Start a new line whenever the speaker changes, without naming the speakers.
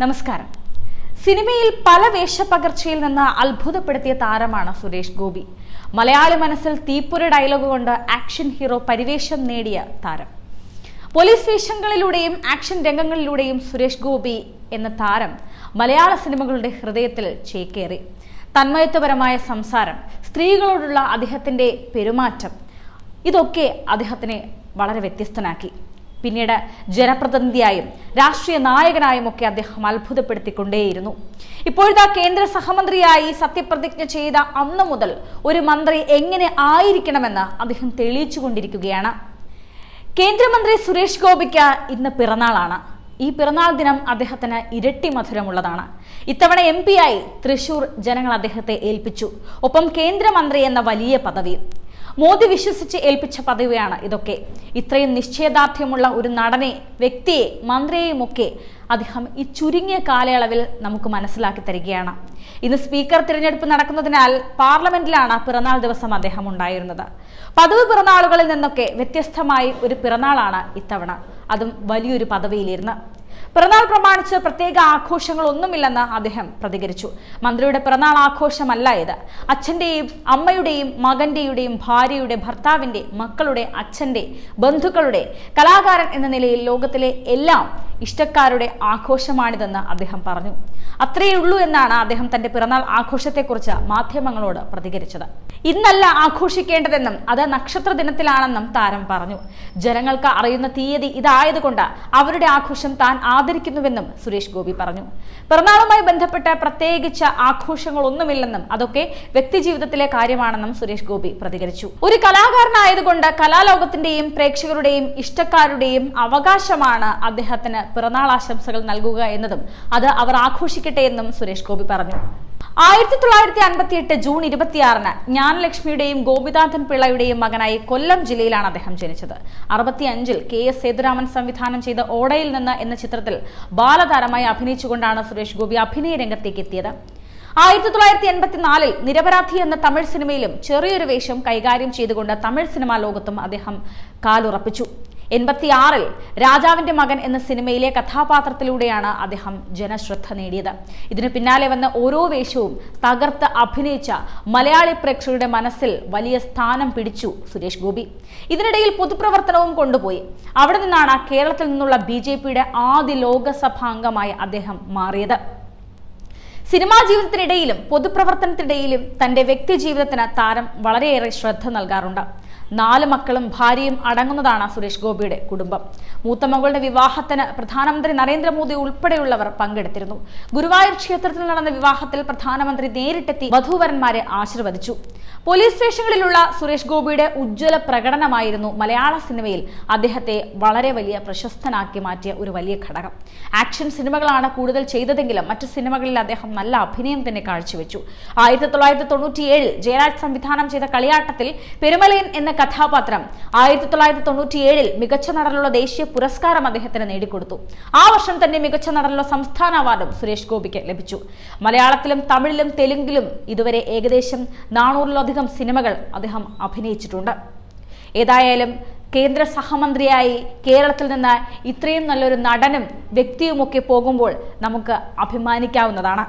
നമസ്കാരം. സിനിമയിൽ പല വേഷപ്പകർച്ചയിൽ നിന്ന് അത്ഭുതപ്പെടുത്തിയ താരമാണ് സുരേഷ് ഗോപി. മലയാളി മനസ്സിൽ തീപ്പൊരു ഡയലോഗ് കൊണ്ട് ആക്ഷൻ ഹീറോ പരിവേഷം നേടിയ താരം. പോലീസ് വേഷങ്ങളിലൂടെയും ആക്ഷൻ രംഗങ്ങളിലൂടെയും സുരേഷ് ഗോപി എന്ന താരം മലയാള സിനിമകളുടെ ഹൃദയത്തിൽ ചേക്കേറി. തന്മയത്വപരമായ സംസാരം സ്ത്രീകളോടുള്ള അദ്ദേഹത്തിന്റെ പെരുമാറ്റം ഇതൊക്കെ അദ്ദേഹത്തിനെ വളരെ വ്യത്യസ്തനാക്കി. പിന്നീട് ജനപ്രതിനിധിയായും രാഷ്ട്രീയ നായകനായും ഒക്കെ അദ്ദേഹം അത്ഭുതപ്പെടുത്തിക്കൊണ്ടേയിരുന്നു. ഇപ്പോഴത്തെ കേന്ദ്ര സഹമന്ത്രിയായി സത്യപ്രതിജ്ഞ ചെയ്ത അന്നു മുതൽ ഒരു മന്ത്രി എങ്ങനെ ആയിരിക്കണമെന്ന് അദ്ദേഹം തെളിയിച്ചുകൊണ്ടിരിക്കുകയാണ്. കേന്ദ്രമന്ത്രി സുരേഷ് ഗോപിക്ക് ഇന്ന് പിറന്നാളാണ്. ഈ പിറന്നാൾ ദിനം അദ്ദേഹത്തിന് ഇരട്ടി മധുരമുള്ളതാണ്. ഇത്തവണ എം ആയി തൃശൂർ ജനങ്ങൾ അദ്ദേഹത്തെ ഏൽപ്പിച്ചു. ഒപ്പം കേന്ദ്രമന്ത്രി എന്ന വലിയ പദവിയും. മോദി വിശ്വസിച്ച് ഏൽപ്പിച്ച പദവിയാണ് ഇതൊക്കെ. ഇത്രയും നിശ്ചയദാർഢ്യമുള്ള ഒരു നടനെ വ്യക്തിയെ മന്ത്രിയെയും ഒക്കെ അദ്ദേഹം ഈ ചുരുങ്ങിയ കാലയളവിൽ നമുക്ക് മനസ്സിലാക്കി തരികയാണ്. ഇന്ന് സ്പീക്കർ തിരഞ്ഞെടുപ്പ് നടക്കുന്നതിനാൽ പാർലമെന്റിലാണ് പിറന്നാൾ ദിവസം അദ്ദേഹം ഉണ്ടായിരുന്നത്. പതിവ് പിറന്നാളുകളിൽ നിന്നൊക്കെ വ്യത്യസ്തമായി ഒരു പിറന്നാളാണ് ഇത്തവണ. അതും വലിയൊരു പദവിയിലിരുന്ന്. പിറന്നാൾ പ്രമാണിച്ച് പ്രത്യേക ആഘോഷങ്ങളൊന്നുമില്ലെന്ന് അദ്ദേഹം പ്രതികരിച്ചു. മന്ത്രിയുടെ പിറന്നാൾ ആഘോഷമല്ല ഇത് അച്ഛന്റെയും അമ്മയുടെയും മകന്റെയുടെയും ഭാര്യയുടെ ഭർത്താവിന്റെ മക്കളുടെ അച്ഛന്റെ ബന്ധുക്കളുടെ കലാകാരൻ എന്ന നിലയിൽ ലോകത്തിലെ എല്ലാം ഇഷ്ടക്കാരുടെ ആഘോഷമാണിതെന്ന് അദ്ദേഹം പറഞ്ഞു. അത്രയേ ഉള്ളൂ എന്നാണ് അദ്ദേഹം തന്റെ പിറന്നാൾ ആഘോഷത്തെക്കുറിച്ച് മാധ്യമങ്ങളോട് പ്രതികരിച്ചത്. ഇന്നല്ല ആഘോഷിക്കേണ്ടതെന്നും അത് നക്ഷത്ര ദിനത്തിലാണെന്നും താരം പറഞ്ഞു. ജനങ്ങൾക്ക് അറിയുന്ന തീയതി ഇതായതുകൊണ്ട് അവരുടെ ആഘോഷം താൻ ആദരിക്കുന്നുവെന്നും സുരേഷ് ഗോപി പറഞ്ഞു. പിറന്നാളുമായി ബന്ധപ്പെട്ട് പ്രത്യേകിച്ച് ആഘോഷങ്ങളൊന്നുമില്ലെന്നും അതൊക്കെ വ്യക്തിജീവിതത്തിലെ കാര്യമാണെന്നും സുരേഷ് ഗോപി പ്രതികരിച്ചു. ഒരു കലാകാരനായതുകൊണ്ട് കലാലോകത്തിന്റെയും പ്രേക്ഷകരുടെയും ഇഷ്ടക്കാരുടെയും അവകാശമാണ് അദ്ദേഹത്തിന് പിറന്നാൾ ആശംസകൾ നൽകുക എന്നതും അത് അവർ ആഘോഷിക്കട്ടെ എന്നും സുരേഷ് ഗോപി പറഞ്ഞു. ആയിരത്തി തൊള്ളായിരത്തി അൻപത്തി എട്ട് ജൂൺ ഇരുപത്തിയാറിന് ജ്ഞാനലക്ഷ്മിയുടെയും ഗോപിനാഥൻ പിള്ളയുടെയും മകനായി കൊല്ലം ജില്ലയിലാണ് അദ്ദേഹം ജനിച്ചത്. അറുപത്തിയഞ്ചിൽ കെ എസ് സേതുരാമൻ സംവിധാനം ചെയ്ത ഓടയിൽ നിന്ന് എന്ന ചിത്രത്തിൽ ബാലതാരമായി അഭിനയിച്ചുകൊണ്ടാണ് സുരേഷ് ഗോപി അഭിനയ രംഗത്തേക്ക് എത്തിയത്. ആയിരത്തി തൊള്ളായിരത്തി എൺപത്തിനാലിൽ നിരപരാധി എന്ന തമിഴ് സിനിമയിലും ചെറിയൊരു വേഷം കൈകാര്യം ചെയ്തുകൊണ്ട് തമിഴ് സിനിമാ ലോകത്തും അദ്ദേഹം കാലുറപ്പിച്ചു. എൺപത്തിയാറിൽ രാജാവിന്റെ മകൻ എന്ന സിനിമയിലെ കഥാപാത്രത്തിലൂടെയാണ് അദ്ദേഹം ജനശ്രദ്ധ നേടിയത്. ഇതിനു പിന്നാലെ വന്ന ഓരോ വേഷവും തകർത്ത് അഭിനയിച്ച മലയാളി പ്രേക്ഷകരുടെ മനസ്സിൽ വലിയ സ്ഥാനം പിടിച്ചു സുരേഷ് ഗോപി. ഇതിനിടയിൽ പൊതുപ്രവർത്തനവും കൊണ്ടുപോയി. അവിടെ നിന്നാണ് കേരളത്തിൽ നിന്നുള്ള ബി ജെ പിയുടെ ആദ്യ ലോകസഭാംഗമായി അദ്ദേഹം മാറിയത്. സിനിമാ ജീവിതത്തിനിടയിലും പൊതുപ്രവർത്തനത്തിനിടയിലും തന്റെ വ്യക്തി ജീവിതത്തിന് താരം വളരെയേറെ ശ്രദ്ധ നൽകാറുണ്ട്. നാല് മക്കളും ഭാര്യയും അടങ്ങുന്നതാണ് സുരേഷ് ഗോപിയുടെ കുടുംബം. മൂത്ത മകളുടെ വിവാഹത്തിന് പ്രധാനമന്ത്രി നരേന്ദ്രമോദി ഉൾപ്പെടെയുള്ളവർ പങ്കെടുത്തിരുന്നു. ഗുരുവായൂർ ക്ഷേത്രത്തിൽ നടന്ന വിവാഹത്തിൽ പ്രധാനമന്ത്രി നേരിട്ടെത്തി വധൂവരന്മാരെ ആശീർവദിച്ചു. പോലീസ് സ്റ്റേഷനുകളിലുള്ള സുരേഷ് ഗോപിയുടെ ഉജ്ജ്വല പ്രകടനമായിരുന്നു മലയാള സിനിമയിൽ അദ്ദേഹത്തെ വളരെ വലിയ പ്രശസ്തനാക്കി മാറ്റിയ ഒരു വലിയ ഘടകം. ആക്ഷൻ സിനിമകളാണ് കൂടുതൽ ചെയ്തതെങ്കിലും മറ്റ് സിനിമകളിൽ അദ്ദേഹം നല്ല അഭിനയം തന്നെ കാഴ്ചവെച്ചു. ആയിരത്തി തൊള്ളായിരത്തി തൊണ്ണൂറ്റിയേഴിൽ ജയരാജ് സംവിധാനം ചെയ്ത കളിയാട്ടത്തിൽ പെരുമലയൻ എന്ന കഥാപാത്രം ആയിരത്തി തൊള്ളായിരത്തി തൊണ്ണൂറ്റിയേഴിൽ മികച്ച നടനുള്ള ദേശീയ പുരസ്കാരം അദ്ദേഹത്തിന് നേടിക്കൊടുത്തു. ആ വർഷം തന്നെ മികച്ച നടനുള്ള സംസ്ഥാന അവാർഡും സുരേഷ് ഗോപിക്ക് ലഭിച്ചു. മലയാളത്തിലും തമിഴിലും തെലുങ്കിലും ഇതുവരെ ഏകദേശം നാനൂറിലധികം സിനിമകൾ അദ്ദേഹം അഭിനയിച്ചിട്ടുണ്ട്. ഏതായാലും കേന്ദ്ര സഹമന്ത്രിയായി കേരളത്തിൽ നിന്ന് ഇത്രയും നല്ലൊരു നടനും വ്യക്തിയുമൊക്കെ പോകുമ്പോൾ നമുക്ക് അഭിമാനിക്കാവുന്നതാണ്.